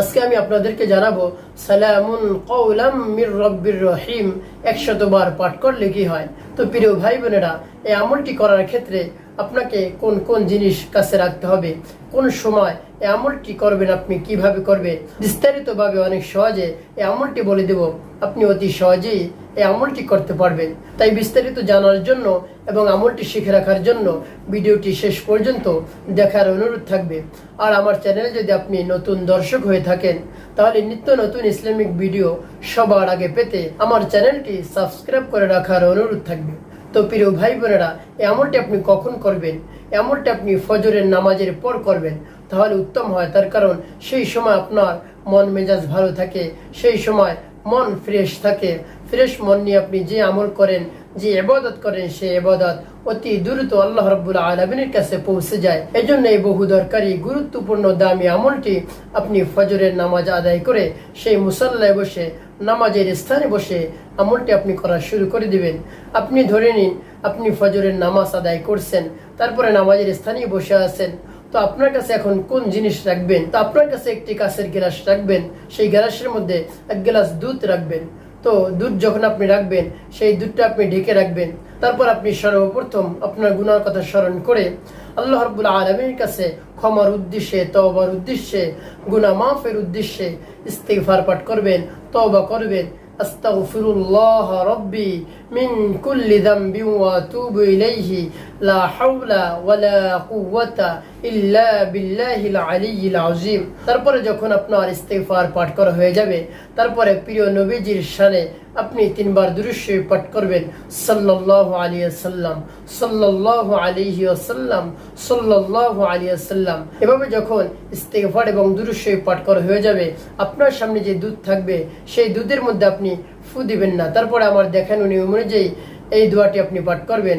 আজকে আমি আপনাদেরকে জানাব, সালামুন কৌলাম মির রব্বির রহিম, একশতবার পাঠ করলে কি হয়? তো প্রিয় ভাই বোনেরা এই আমলটি করার ক্ষেত্রে আপনাকে কোন কোন জিনিস কাছে রাখতে হবে? কোন সময় এই আমলটি করবেন আপনি, কীভাবে করবে? বিস্তারিতভাবে অনেক সহজে এই আমলটি বলে দেব। আপনি অতি সহজেই এই আমলটি করতে পারবেন। তাই বিস্তারিত জানার জন্য এবং আমলটি শিখে রাখার জন্য ভিডিওটি শেষ পর্যন্ত দেখার অনুরোধ থাকবে। আর আমার চ্যানেলে যদি আপনি নতুন দর্শক হয়ে থাকেন, তাহলে নিত্য নতুন ইসলামিক ভিডিও সবার আগে পেতে আমার চ্যানেলটি সাবস্ক্রাইব করে রাখার অনুরোধ থাকবে। তো প্রিয় ভাই বোনেরা এই আমলটি আপনি কখন করবেন? এই আমলটি আপনি ফজরের নামাজের পর করবেন? তাহলে উত্তম হয়, তার কারণ সেই সময় আপনার মন মেজাজ ভালো থাকে, সেই সময় মন ফ্রেশ থাকে। ফ্রেশ মন নিয়ে আপনি যে আমল করেন, যে এবাদত করেন, সে এবাদত অতি দ্রুত আল্লাহ রব্বুল আলমিনের কাছে পৌঁছে যায়। এই জন্য এই বহু দরকারি, গুরুত্বপূর্ণ, দামি আমলটি আপনি ফজরের নামাজ আদায় করে সেই মুসল্লায় বসে নামাজের স্থানে বসে আমলটি আপনি করা শুরু করে দিবেন। আপনি ধরে নিন, আপনি ফজরের নামাজ আদায় করছেন, তারপরে নামাজের স্থানেই বসে আছেন। তো আপনার কাছে এখন কোন জিনিস রাখবেন? তো আপনার কাছে একটি কাছের গ্লাস রাখবেন, সেই গ্লাসের মধ্যে এক গ্লাস দুধ রাখবেন। তো দুধ যখন আপনি রাখবেন, সেই দুধটা আপনি ঢেকে রাখবেন। তারপর আপনি সর্বপ্রথম আপনার গুনার কথা স্মরণ করে আল্লাহ রব্বুল আলমীর কাছে ক্ষমার উদ্দেশ্যে, তওবার উদ্দেশ্যে গুনা মাফের উদ্দেশ্যে ইস্তেগফার পাঠ করবেন। توبة قلبي. أستغفر الله ربي من كل ذنب وأتوب إليه. লা হাওলা ওয়ালা কুওয়াতা ইল্লা বিল্লাহিল আলিয়্যিল আযীম। তারপরে যখন আপনার ইস্তিগফার পাঠ করা হয়ে যাবে, তারপরে প্রিয় নবীজির শানে আপনি তিনবার দুরুশ্বী পাঠ করবেন। সাল্লাল্লাহু আলাইহি ওয়াসাল্লাম, সাল্লাল্লাহু আলাইহি ওয়াসাল্লাম, সাল্লাল্লাহু আলাইহি ওয়াসাল্লাম। এভাবে যখন ইস্তিগফার এবং দুরুশ্বী পাঠ করা হয়ে যাবে, আপনার সামনে যে দুধ থাকবে, সেই দুধের মধ্যে আপনি ফু দিবেন না। তারপরে আমার দেখানো নিয়ম অনুযায়ী এই দোয়াটি আপনি পাঠ করবেন।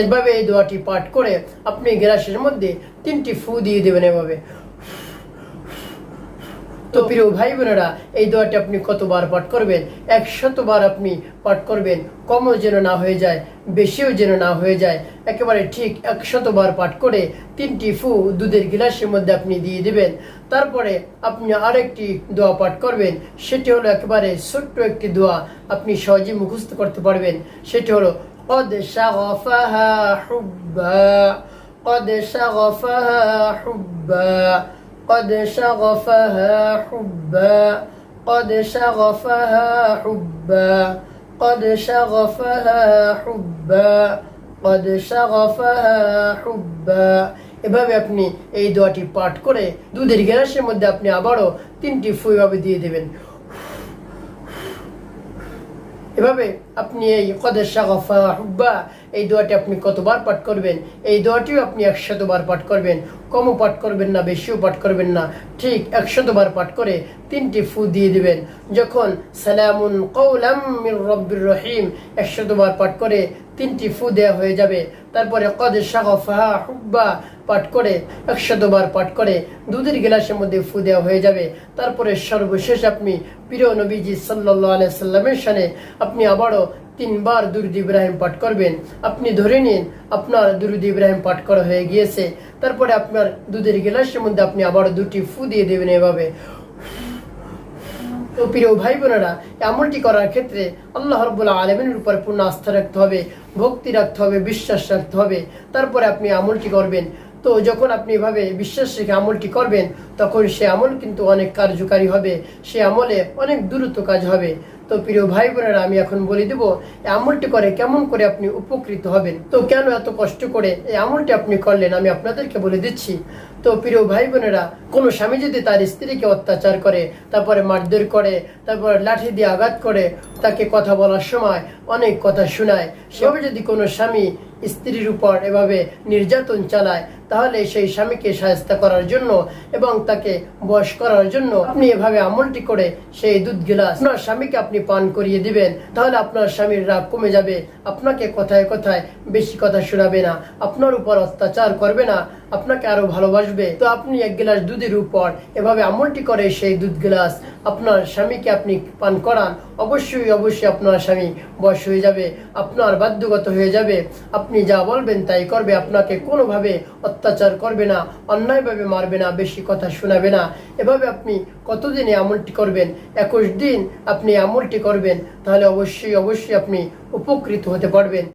এভাবে এই দোয়াটি পাঠ করে আপনি গ্যাসের মধ্যে তিনটি ফু দিয়ে দেবেন এভাবে। তো প্রিয় ভাই বোনেরা এই দোয়াটি আপনি কতবার পাঠ করবেন একশতবার আপনি পাঠ করবেন কমও যেন না হয়ে যায় বেশিও যেন না হয়ে যায় একেবারে ঠিক একশতবার পাঠ করে তিনটি ফু দুধের গিলাসের মধ্যে আপনি দিয়ে দিবেন তারপরে আপনি আরেকটি দোয়া পাঠ করবেন সেটি হলো একেবারে ছোট্ট একটি দোয়া আপনি সহজে মুখস্থ করতে পারবেন সেটি হলো قد شغفها حبا قد شغفها حبا قد شغفها حبا قد شغفها حبا قد شغفها حبا قد شغفها حبا এভাবে আপনি এই দোয়াটি পাঠ করে দুধের গ্লাসের মধ্যে আপনি আবারও তিনটি ফু এভাবে দিয়ে দেবেন এভাবে আপনি এই কদের শাগফা হুব্বা এই দোয়াটি আপনি কতবার পাঠ করবেন? এই দোয়াটিও আপনি একশতবার পাঠ করবেন। কমও পাঠ করবেন না, বেশিও পাঠ করবেন না। ঠিক একশতবার পাঠ করে তিনটি ফু দিয়ে দিবেন। যখন সালামুন কৌলাম রব্বির রহিম, একশতবার পাঠ করে তিনটি ফু দেওয়া হয়ে যাবে। তারপরে কদের শাগফা হুব্বা পাঠ করে একশতবার পাঠ করে দুধের গ্লাসের মধ্যে ফু দেওয়া হয়ে যাবে। তারপরে সর্বশেষ আপনি প্রিয় নবীজি সাল্লাহ আলাই সাল্লামের সানে আপনি আবারও তিনবার দুরুদ ইব্রাহিম পাঠ করবেন। আপনি ধরে নিন, আপনার দুরুদ ইব্রাহিম পাঠ করা হয়ে গিয়েছে। তারপরে আপনার দুধের গ্লাসের মধ্যে আপনি আবার দুটি ফু দিয়ে দেবেন এভাবে। তো প্রিয় ভাই বোনেরা আমলটি করার ক্ষেত্রে আল্লাহ রব্বুল্লাহ আলমিনের উপর পূর্ণ আস্থা রাখতে হবে, ভক্তি রাখতে হবে, বিশ্বাস রাখতে হবে। তারপরে আপনি আমলটি করবেন। তো যখন আপনি এভাবে বিশ্বাস রেখে আমলটি করবেন, তখন সে আমল কিন্তু অনেক কার্যকারী হবে। সে আমলে অনেক দ্রুত কাজ হবে। তো প্রিয় ভাই বোনেরা, আমি এখন বলে দেব, এই আমলটি করে কেমন করে আপনি উপকৃত হবেন? তো কেন এত কষ্ট করে এই আমলটি আপনি করলেন? আমি আপনাদেরকে বলে দিচ্ছি। তো প্রিয় ভাই বোনেরা কোনো স্বামী যদি তার স্ত্রীকে অত্যাচার করে, তারপরে মারধর করে, তারপর লাঠি দিয়ে আঘাত করে, তাকে কথা বলার সময় অনেক কথা শোনায়, সেভাবে যদি কোনো স্বামী স্ত্রীর উপর এভাবে নির্যাতন চালায়, তাহলে সেই স্বামীকে সাহায্য করার জন্য এবং তাকে বশ করার জন্য আপনি এভাবে আমলটি করে সেই দুধ গিলাস আপনার স্বামীকে আপনি পান করিয়ে দিবেন, তাহলে আপনার স্বামীর রাগ কমে যাবে, আপনাকে কথায় কথায় বেশি কথা শোনাবে না, আপনার উপর অত্যাচার করবে না আপনাকে আরও ভালোবাসবে। তো আপনি এক গ্লাস দুধের উপর এভাবে আমলটি করে সেই দুধ গ্লাস আপনার স্বামীকে আপনি পান করান, অবশ্যই অবশ্যই আপনার স্বামী বয়স হয়ে যাবে, আপনার বাধ্যগত হয়ে যাবে, আপনি যা বলবেন তাই করবে, আপনাকে কোনোভাবে অত্যাচার করবে না, অন্যায়ভাবে মারবে না, বেশি কথা শোনাবে না। এভাবে আপনি কতদিনে আমলটি করবেন? একুশ দিন আপনি আমলটি করবেন, তাহলে অবশ্যই অবশ্যই আপনি উপকৃত হতে পারবেন।